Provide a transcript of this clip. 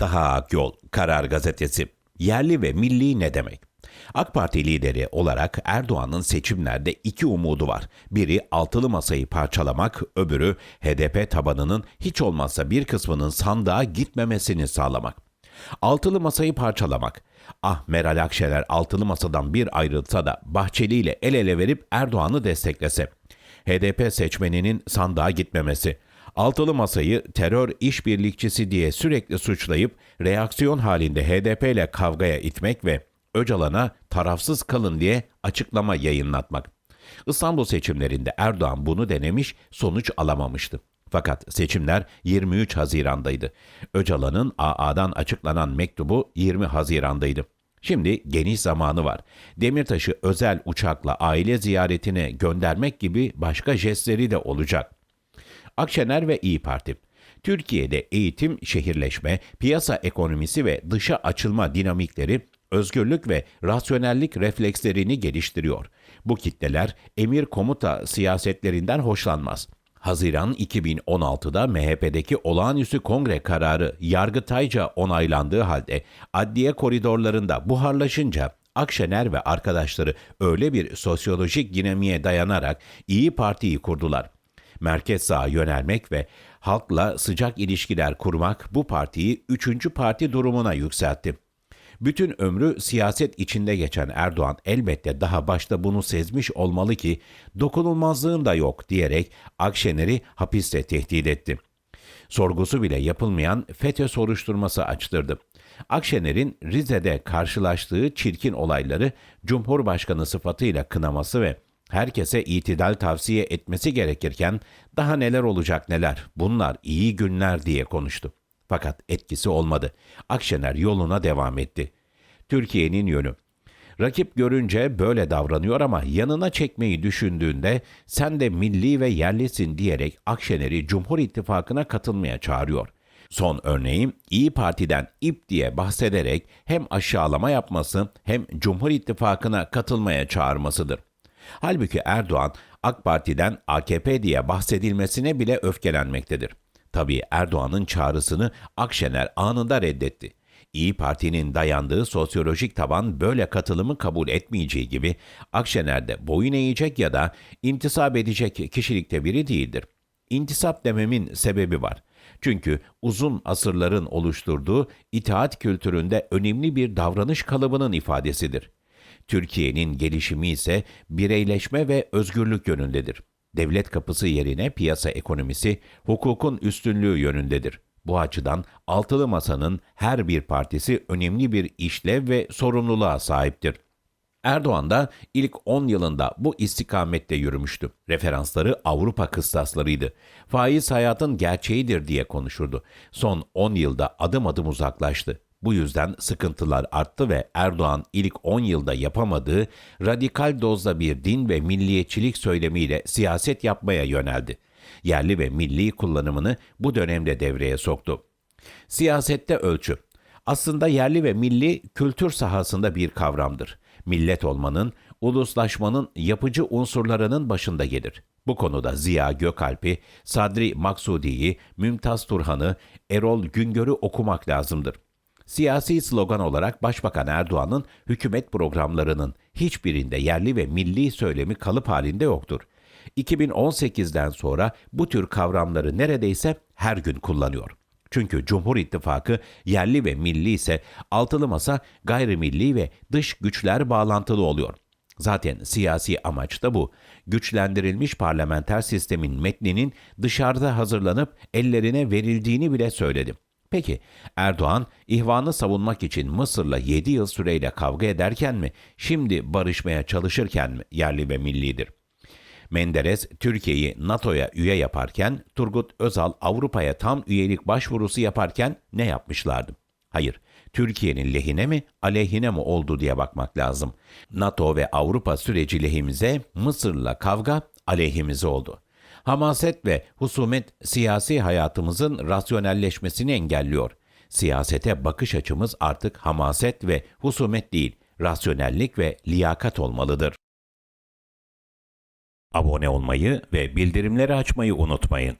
Daha Ak Yol, Karar Gazetesi. Yerli ve milli ne demek? AK Parti lideri olarak Erdoğan'ın seçimlerde iki umudu var. Biri altılı masayı parçalamak, öbürü HDP tabanının hiç olmazsa bir kısmının sandığa gitmemesini sağlamak. Altılı masayı parçalamak. Ah Meral Akşener altılı masadan bir ayrılsa da Bahçeli ile el ele verip Erdoğan'ı desteklese. HDP seçmeninin sandığa gitmemesi. Altılı masayı terör işbirlikçisi diye sürekli suçlayıp reaksiyon halinde HDP ile kavgaya itmek ve Öcalan'a tarafsız kalın diye açıklama yayınlatmak. İstanbul seçimlerinde Erdoğan bunu denemiş, sonuç alamamıştı. Fakat seçimler 23 Haziran'daydı. Öcalan'ın AA'dan açıklanan mektubu 20 Haziran'daydı. Şimdi geniş zamanı var. Demirtaş'ı özel uçakla aile ziyaretine göndermek gibi başka jestleri de olacak. Akşener ve İyi Parti. Türkiye'de eğitim, şehirleşme, piyasa ekonomisi ve dışa açılma dinamikleri özgürlük ve rasyonellik reflekslerini geliştiriyor. Bu kitleler emir komuta siyasetlerinden hoşlanmaz. Haziran 2016'da MHP'deki olağanüstü kongre kararı yargıtayca onaylandığı halde adliye koridorlarında buharlaşınca Akşener ve arkadaşları öyle bir sosyolojik dinamiğe dayanarak İyi Parti'yi kurdular. Merkez sağa yönelmek ve halkla sıcak ilişkiler kurmak bu partiyi üçüncü parti durumuna yükseltti. Bütün ömrü siyaset içinde geçen Erdoğan elbette daha başta bunu sezmiş olmalı ki dokunulmazlığın da yok diyerek Akşener'i hapiste tehdit etti. Sorgusu bile yapılmayan FETÖ soruşturması açtırdı. Akşener'in Rize'de karşılaştığı çirkin olayları Cumhurbaşkanı sıfatıyla kınaması ve herkese itidal tavsiye etmesi gerekirken daha neler olacak neler bunlar iyi günler diye konuştu. Fakat etkisi olmadı. Akşener yoluna devam etti. Türkiye'nin yönü. Rakip görünce böyle davranıyor ama yanına çekmeyi düşündüğünde sen de milli ve yerlisin diyerek Akşener'i Cumhur İttifakı'na katılmaya çağırıyor. Son örneğim İyi Parti'den ip diye bahsederek hem aşağılama yapması hem Cumhur İttifakı'na katılmaya çağırmasıdır. Halbuki Erdoğan AK Parti'den AKP diye bahsedilmesine bile öfkelenmektedir. Tabii Erdoğan'ın çağrısını Akşener anında reddetti. İyi Parti'nin dayandığı sosyolojik taban böyle katılımı kabul etmeyeceği gibi Akşener de boyun eğecek ya da intisap edecek kişilikte biri değildir. İntisap dememin sebebi var. Çünkü uzun asırların oluşturduğu itaat kültüründe önemli bir davranış kalıbının ifadesidir. Türkiye'nin gelişimi ise bireyleşme ve özgürlük yönündedir. Devlet kapısı yerine piyasa ekonomisi, hukukun üstünlüğü yönündedir. Bu açıdan altılı masanın her bir partisi önemli bir işlev ve sorumluluğa sahiptir. Erdoğan da ilk 10 yılında bu istikamette yürümüştü. Referansları Avrupa kıstaslarıydı. Faiz hayatın gerçeğidir diye konuşurdu. Son 10 yılda adım adım uzaklaştı. Bu yüzden sıkıntılar arttı ve Erdoğan ilk 10 yılda yapamadığı radikal dozda bir din ve milliyetçilik söylemiyle siyaset yapmaya yöneldi. Yerli ve milli kullanımını bu dönemde devreye soktu. Siyasette ölçü. Aslında yerli ve milli kültür sahasında bir kavramdır. Millet olmanın, uluslaşmanın yapıcı unsurlarının başında gelir. Bu konuda Ziya Gökalp'i, Sadri Maksudi'yi, Mümtaz Turhan'ı, Erol Güngör'ü okumak lazımdır. Siyasi slogan olarak Başbakan Erdoğan'ın hükümet programlarının hiçbirinde yerli ve milli söylemi kalıp halinde yoktur. 2018'den sonra bu tür kavramları neredeyse her gün kullanıyor. Çünkü Cumhur İttifakı yerli ve milli ise altılı masa gayrimilli ve dış güçler bağlantılı oluyor. Zaten siyasi amaç da bu. Güçlendirilmiş parlamenter sistemin metninin dışarıda hazırlanıp ellerine verildiğini bile söyledim. Peki Erdoğan ihvanı savunmak için Mısır'la 7 yıl süreyle kavga ederken mi, şimdi barışmaya çalışırken mi yerli ve millidir? Menderes Türkiye'yi NATO'ya üye yaparken, Turgut Özal Avrupa'ya tam üyelik başvurusu yaparken ne yapmışlardı? Hayır, Türkiye'nin lehine mi, aleyhine mi oldu diye bakmak lazım. NATO ve Avrupa süreci lehimize, Mısır'la kavga aleyhimize oldu. Hamaset ve husumet siyasi hayatımızın rasyonelleşmesini engelliyor. Siyasete bakış açımız artık hamaset ve husumet değil, rasyonellik ve liyakat olmalıdır. Abone olmayı ve bildirimleri açmayı unutmayın.